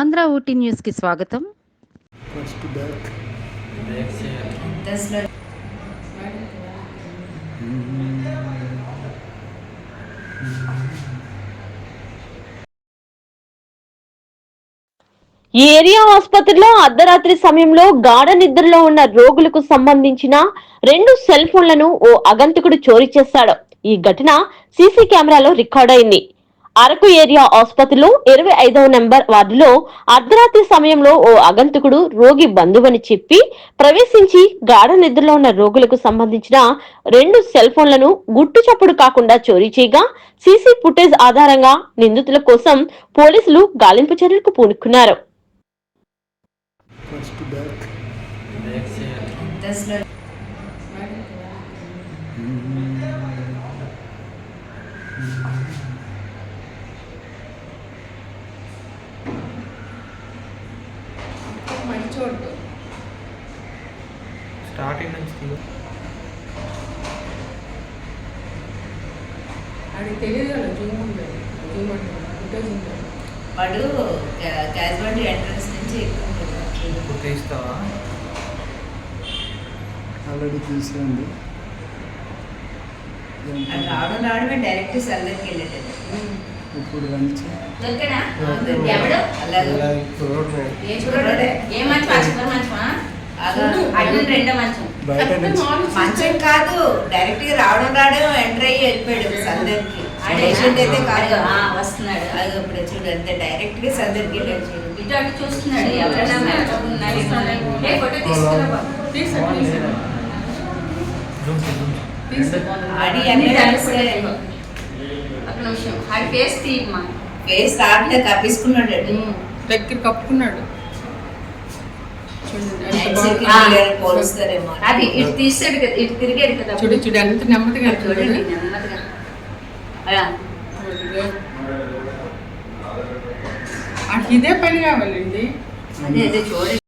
ఆంధ్ర ఊటీ న్యూస్కి స్వాగతం. ఈ ఏరియా ఆసుపత్రిలో అర్ధరాత్రి సమయంలో గాఢ నిద్రలో ఉన్న రోగులకు సంబంధించిన రెండు సెల్ ఫోన్లను ఓ అగంతకుడు చోరీ చేశాడు. ఈ ఘటన సీసీ కెమెరాలో రికార్డ్ అయింది అరకు ఏరియా ఆసుపత్రిలో ఇరవై ఐదవ నెంబర్ వార్డులో అర్ధరాత్రి సమయంలో ఓ అగంతకుడు రోగి బంధువని చెప్పి ప్రవేశించి గాఢ నిద్రలో ఉన్న రోగులకు సంబంధించిన రెండు సెల్ ఫోన్లను గుట్టు చప్పుడు కాకుండా చోరీ చేయగా సీసీ ఫుటేజ్ ఆధారంగా నిందితుల కోసం పోలీసులు గాలింపు చర్యలకు పూనుకున్నారు. మంచోడు స్టార్టింగ్ నుంచి అది తెలియదు కదా జూమ్ ఉండదు జూమ్ ఉంటుంది ఉంటుంది వాడు క్యాజువాలిటీ ఎంట్రన్స్ నుంచి ఎక్కువ తీస్తావా ఆల్రెడీ తీసేయండి. అది రావడం రావడమే డైరెక్ట్ సెల్ దగ్గరికి వెళ్ళేటది ఇప్పుడు చూడండి చూడండి నుంచి. మంచం కాదు. డైరెక్ట్గా రావడం రావడం ఎంటర్ అయ్యి వెళ్ళిపోయాడు సెల్ దగ్గరికి పేషెంట్ అయితే కాదు. వస్తున్నాడు. అది ఇప్పుడు చూడు అంతే. డైరెక్ట్గా చూడు ఇటు అటు చూస్తున్నాడు. ఎవరైనా మేకప్ ఉన్నాడు ఏ ఫోటో తీసుకురా అన్ని నిమిషం. అది ఫేస్ తీయమ్మా ఫేస్ రావట్లేదు కప్పించుకున్నాడు. దగ్గర కప్పుకున్నాడు. అది ఇటు తీసాడు కదా ఇటు తిరిగాడు కదా చూడు చూడు ఎంత నెమ్మదిగా చూడండి చూడండి నెమ్మదిగా. ఇదే పని కావాలండి. అదే అదే చూడండి.